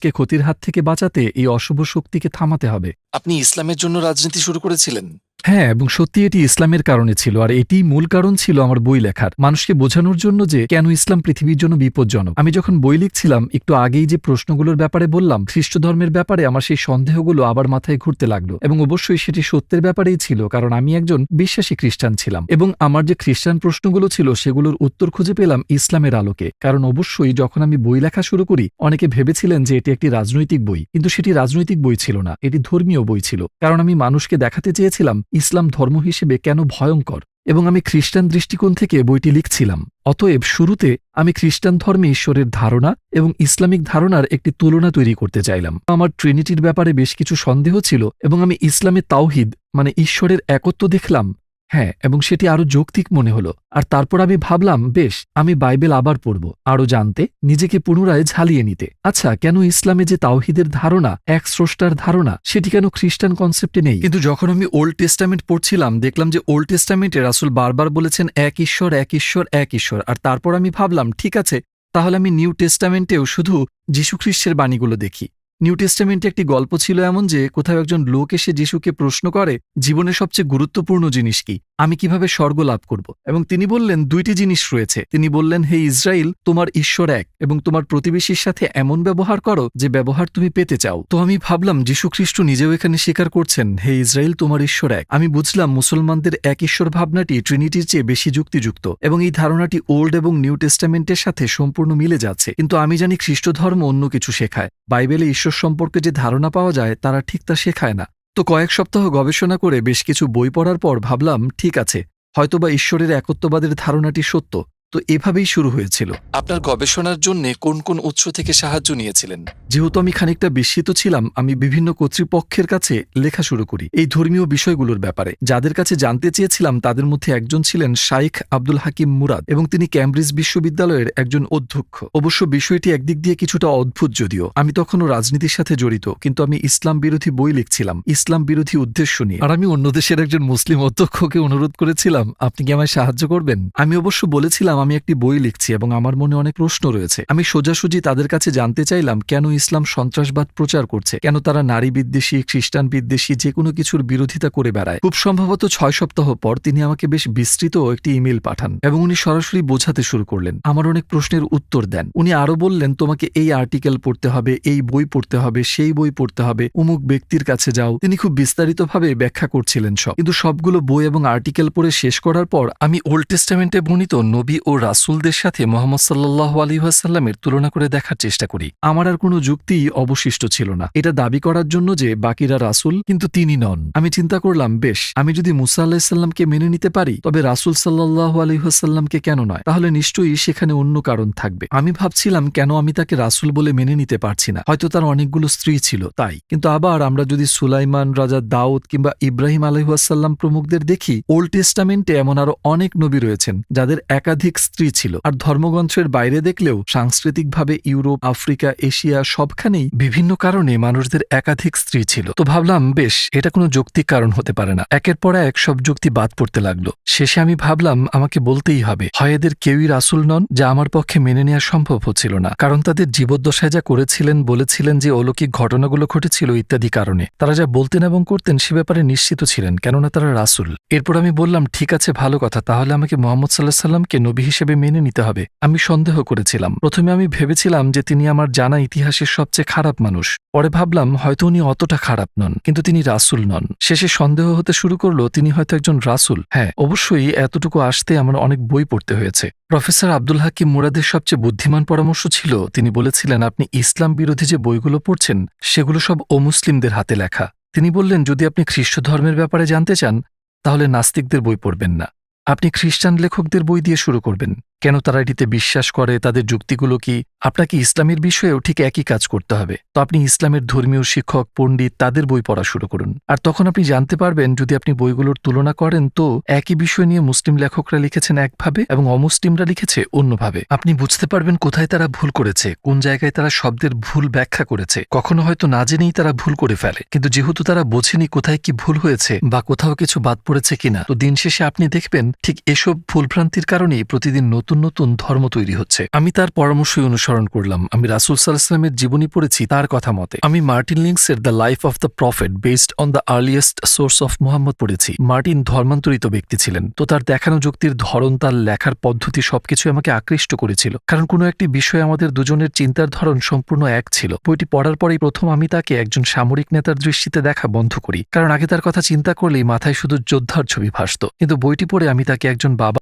কে ক্ষতির হাত থেকে বাঁচাতে এই অশুভ শক্তিকে থামাতে হবে। আপনি ইসলামের জন্য রাজনীতি শুরু করেছিলেন। হ্যাঁ এবং সত্যি এটি ইসলামের কারণে ছিল, আর এটিই মূল কারণ ছিল আমার বই লেখার। মানুষকে বোঝানোর জন্য যে কেন ইসলাম পৃথিবীর জন্য বিপজ্জনক। আমি যখন বই লিখছিলাম, একটু আগেই যে প্রশ্নগুলোর ব্যাপারে বললাম খ্রিস্ট ধর্মের ব্যাপারে আমার সেই সন্দেহগুলো আবার মাথায় ঘুরতে লাগল। এবং অবশ্যই সেটি সত্যের ব্যাপারেই ছিল, কারণ আমি একজন বিশ্বাসী খ্রিস্টান ছিলাম। এবং আমার যে খ্রিস্টান প্রশ্নগুলো ছিল, সেগুলোর উত্তর খুঁজে পেলাম ইসলামের আলোকে। কারণ অবশ্যই যখন আমি বই লেখা শুরু করি, অনেকে ভেবেছিলেন যে এটি একটি রাজনৈতিক বই। কিন্তু সেটি রাজনৈতিক বই ছিল না, এটি ধর্মীয় বই ছিল। কারণ আমি মানুষকে দেখাতে চেয়েছিলাম ইসলাম ধর্ম হিসেবে কেন ভয়ঙ্কর? এবং আমি খ্রিস্টান দৃষ্টিকোণ থেকে বইটি লিখছিলাম। অতএব শুরুতে আমি খ্রিস্টান ধর্মে ঈশ্বরের ধারণা এবং ইসলামিক ধারণার একটি তুলনা তৈরি করতে চাইলাম। আমার ট্রিনিটির ব্যাপারে বেশ কিছু সন্দেহ ছিল এবং আমি ইসলামে তাওহিদ মানে ঈশ্বরের একত্ব দেখলাম। হ্যাঁ এবং সেটি আরও যৌক্তিক মনে হলো। আর তারপর আমি ভাবলাম, বেশ, আমি বাইবেল আবার পড়ব, আরও জানতে, নিজেকে পুনরায় ঝালিয়ে নিতে। আচ্ছা কেন ইসলামে যে তাওহিদের ধারণা, এক স্রষ্টার ধারণা, সেটি কেন খ্রিস্টান কনসেপ্টে নেই? কিন্তু যখন আমি ওল্ড টেস্টামেন্ট পড়ছিলাম, দেখলাম যে ওল্ড টেস্টামেন্টে রাসুল বারবার বলেছেন, এক ঈশ্বর এক ঈশ্বর এক ঈশ্বর। আর তারপর আমি ভাবলাম, ঠিক আছে, তাহলে আমি নিউ টেস্টামেন্টেও শুধু যীশুখ্রিস্টের বাণীগুলো দেখি। নিউ টেস্টামেন্টে একটি গল্প ছিল এমন যে, কোথাও একজন লোক এসে যিশুকে প্রশ্ন করে, জীবনের সবচেয়ে গুরুত্বপূর্ণ জিনিস কি? আমি কীভাবে স্বর্গ লাভ করব? এবং তিনি বললেন, দুইটি জিনিস রয়েছে। তিনি বললেন, হে ইসরায়েল তোমার ঈশ্বর এক, এবং তোমার প্রতিবেশীর সাথে এমন ব্যবহার করো যে ব্যবহার তুমি পেতে চাও। তো আমি ভাবলাম, যীশুখ্রিস্ট নিজেও এখানে স্বীকার করছেন, হে ইসরায়েল তোমার ঈশ্বর এক। আমি বুঝলাম, মুসলমানদের এক ঈশ্বর ভাবনাটি ট্রিনিটির চেয়ে বেশি যুক্তিযুক্ত, এবং এই ধারণাটি ওল্ড এবং নিউ টেস্টামেন্টের সাথে সম্পূর্ণ মিলে যাচ্ছে। কিন্তু আমি জানি খ্রিস্ট ধর্ম অন্য কিছু শেখায়। বাইবেলে ঈশ্বর সম্পর্কে যে ধারণা পাওয়া যায়, তারা ঠিক তা শেখায় না। কয়েক সপ্তাহ গবেষণা করে বেশ কিছু বই পড়ার পর ভাবলাম, ঠিক আছে, হয়তোবা ঈশ্বরের একত্ববাদের ধারণাটি সত্য। তো এভাবেই শুরু হয়েছিল। আপনার গবেষণার জন্য কোন কোন উৎস থেকে সাহায্য নিয়েছিলেন? যেহেতু আমি খানিকটা বিস্মিত ছিলাম আমি বিভিন্ন কর্তৃপক্ষের কাছে লেখা শুরু করি এই ধর্মীয় বিষয়গুলোর ব্যাপারে। যাদের কাছে জানতে চেয়েছিলাম তাদের মধ্যে একজন ছিলেন শাইখ আব্দুল হাকিম মুরাদ এবং তিনি ক্যামব্রিজ বিশ্ববিদ্যালয়ের একজন অধ্যক্ষ। অবশ্য বিষয়টি একদিক দিয়ে কিছুটা অদ্ভুত যদিও। আমি তখনও রাজনীতির সাথে জড়িত কিন্তু আমি ইসলাম বিরোধী বই লিখছিলাম ইসলাম বিরোধী উদ্দেশ্য নিয়ে। আর আমি অন্য দেশের একজন মুসলিম অধ্যক্ষকে অনুরোধ করেছিলাম আপনি কি আমায় সাহায্য করবেন? আমি অবশ্য বলেছিলাম আমি একটি বই লিখছি এবং আমার মনে অনেক প্রশ্ন রয়েছে। আমি সোজাসুজি তাদের কাছে জানতে চাইলাম, কেন ইসলাম সন্ত্রাসবাদ প্রচার করছে? কেন তারা নারী বিদ্বেষী, খ্রিস্টান বিদ্বেষী, যে কোনো কিছুর বিরোধিতা করে বেড়ায়? খুব সম্ভবত ছয় সপ্তাহ পর তিনি আমাকে বেশ বিস্তৃত একটি ইমেল পাঠান এবং উনি সরাসরি বোঝাতে শুরু করলেন। আমার অনেক প্রশ্নের উত্তর দেন। উনি আরও বললেন, তোমাকে এই আর্টিকেল পড়তে হবে, এই বই পড়তে হবে, সেই বই পড়তে হবে, অমুক ব্যক্তির কাছে যাও। তিনি খুব বিস্তারিতভাবে ব্যাখ্যা করছিলেন সব। কিন্তু সবগুলো বই এবং আর্টিকেল পড়ে শেষ করার পর আমি ওল্ড টেস্টামেন্টে বর্ণিত নবী ও রাসুলদের সাথে মোহাম্মদ সাল্লাহ আলিহাসাল্লামের তুলনা করে দেখার চেষ্টা করি। আমার আর কোনো যুক্তি অবশিষ্ট ছিল না। এটা দাবি করার জন্য যে বাকিরা রাসুল, কিন্তু তিনি নন। আমি চিন্তা করলাম, বেশ, আমি যদি মুসা আল্লাহিসাল্লামকে মেনে নিতে পারি, তবে রাসুল সাল্লাহ আলিহাসাল্লামকে কেন নয়? তাহলে নিশ্চয়ই সেখানে অন্য কারণ থাকবে। আমি ভাবছিলাম, কেন আমি তাকে রাসুল বলে মেনে নিতে পারছি না? হয়তো তার অনেকগুলো স্ত্রী ছিল, তাই। কিন্তু আবার আমরা যদি সুলাইমান, রাজা দাউদ কিংবা ইব্রাহিম আলহাসাল্লাম প্রমুখদের দেখি, ওল্ড টেস্টামেন্টে এমন আরও অনেক নবী রয়েছেন, যাদের একাধিক স্ত্রী ছিল। আর ধর্মগ্রন্থের বাইরে দেখলেও সাংস্কৃতিকভাবে ইউরোপ, আফ্রিকা, এশিয়া সবখানেই বিভিন্ন কারণে মানুষদের একাধিক স্ত্রী ছিল। তো ভাবলাম, বেশ, এটা কোনো যৌক্তিক কারণ হতে পারে না। একের পর এক সব যুক্তি বাদ পড়তে লাগল। শেষে আমি ভাবলাম, আমাকে বলতেই হবে। হয় এদের কেউই রাসুল নন, যা আমার পক্ষে মেনে নেওয়া সম্ভব হচ্ছিল না। কারণ তাদের জীবদ্দশায় যা করেছিলেন, বলেছিলেন যে অলৌকিক ঘটনাগুলো ঘটেছিল ইত্যাদি কারণে। তারা যা বলতেন এবং করতেন সে ব্যাপারে নিশ্চিত ছিলেন, কেননা তারা রাসুল। এরপর আমি বললাম, ঠিক আছে, ভালো কথা। তাহলে আমাকে মোহাম্মদ সাল্লাহ সাল্লামকে নবী হিসেবে মেনে নিতে হবে। আমি সন্দেহ করেছিলাম। প্রথমে আমি ভেবেছিলাম যে তিনি আমার জানা ইতিহাসের সবচেয়ে খারাপ মানুষ। পরে ভাবলাম, হয়তো উনি অতটা খারাপ নন, কিন্তু তিনি রাসুল নন। শেষে সন্দেহ হতে শুরু করল, তিনি হয়তো একজন রাসুল। হ্যাঁ অবশ্যই এতটুকু আসতে আমার অনেক বই পড়তে হয়েছে। প্রফেসর আব্দুল হাকিম মুরাদের সবচেয়ে বুদ্ধিমান পরামর্শ ছিল, তিনি বলেছিলেন, আপনি ইসলাম বিরোধী যে বইগুলো পড়ছেন, সেগুলো সব অমুসলিমদের হাতে লেখা। তিনি বললেন, যদি আপনি খ্রিস্ট ধর্মের ব্যাপারে জানতে চান, তাহলে নাস্তিকদের বই পড়বেন না। আপনি খ্রিস্টান লেখকদের বই দিয়ে শুরু করবেন। কেন তারা এটিতে বিশ্বাস করে, তাদের যুক্তিগুলো কি? আপনাকে ইসলামের বিষয়েও ঠিক একই কাজ করতে হবে। তো আপনি ইসলামের ধর্মীয় শিক্ষক, পণ্ডিত, তাদের বই পড়া শুরু করুন। আর তখন আপনি জানতে পারবেন, যদি আপনি বইগুলোর তুলনা করেন, তো একই বিষয় নিয়ে মুসলিম লেখকরা লিখেছেন একভাবে এবং অমুসলিমরা লিখেছে অন্যভাবে। আপনি বুঝতে পারবেন কোথায় তারা ভুল করেছে, কোন জায়গায় তারা শব্দের ভুল ব্যাখ্যা করেছে। কখনো হয়তো না জেনেই তারা ভুল করে ফেলে, কিন্তু যেহেতু তারা বোঝেনি কোথায় কি ভুল হয়েছে বা কোথাও কিছু বাদ পড়েছে কিনা, তো দিন শেষে আপনি দেখবেন ঠিক এসব ভুলভ্রান্তির কারণেই প্রতিদিন নতুন নতুন ধর্ম তৈরি হচ্ছে। আমি তার পরামর্শই অনুসরণ করলাম। আমি রাসুল সাল্লাহামের জীবনী পড়েছি তার কথা মতে। আমি Martin লিংসের the life of the prophet based on the earliest source of Muhammad পড়েছি। মার্টিন ধর্মান্তরিত ব্যক্তি ছিলেন। তো তার দেখানো যুক্তির ধরন, তার লেখার পদ্ধতি সবকিছু আমাকে আকৃষ্ট করেছিল। কারণ কোনো একটি বিষয়ে আমাদের দুজনের চিন্তার ধরন সম্পূর্ণ এক ছিল। বইটি পড়ার পরেই প্রথম আমি তাকে একজন সামরিক নেতার দৃষ্টিতে দেখা বন্ধ করি। কারণ আগে তার কথা চিন্তা করলেই মাথায় শুধু যোদ্ধার ছবি ভাসত। কিন্তু বইটি পড়ে আমি তাকে একজন বাবা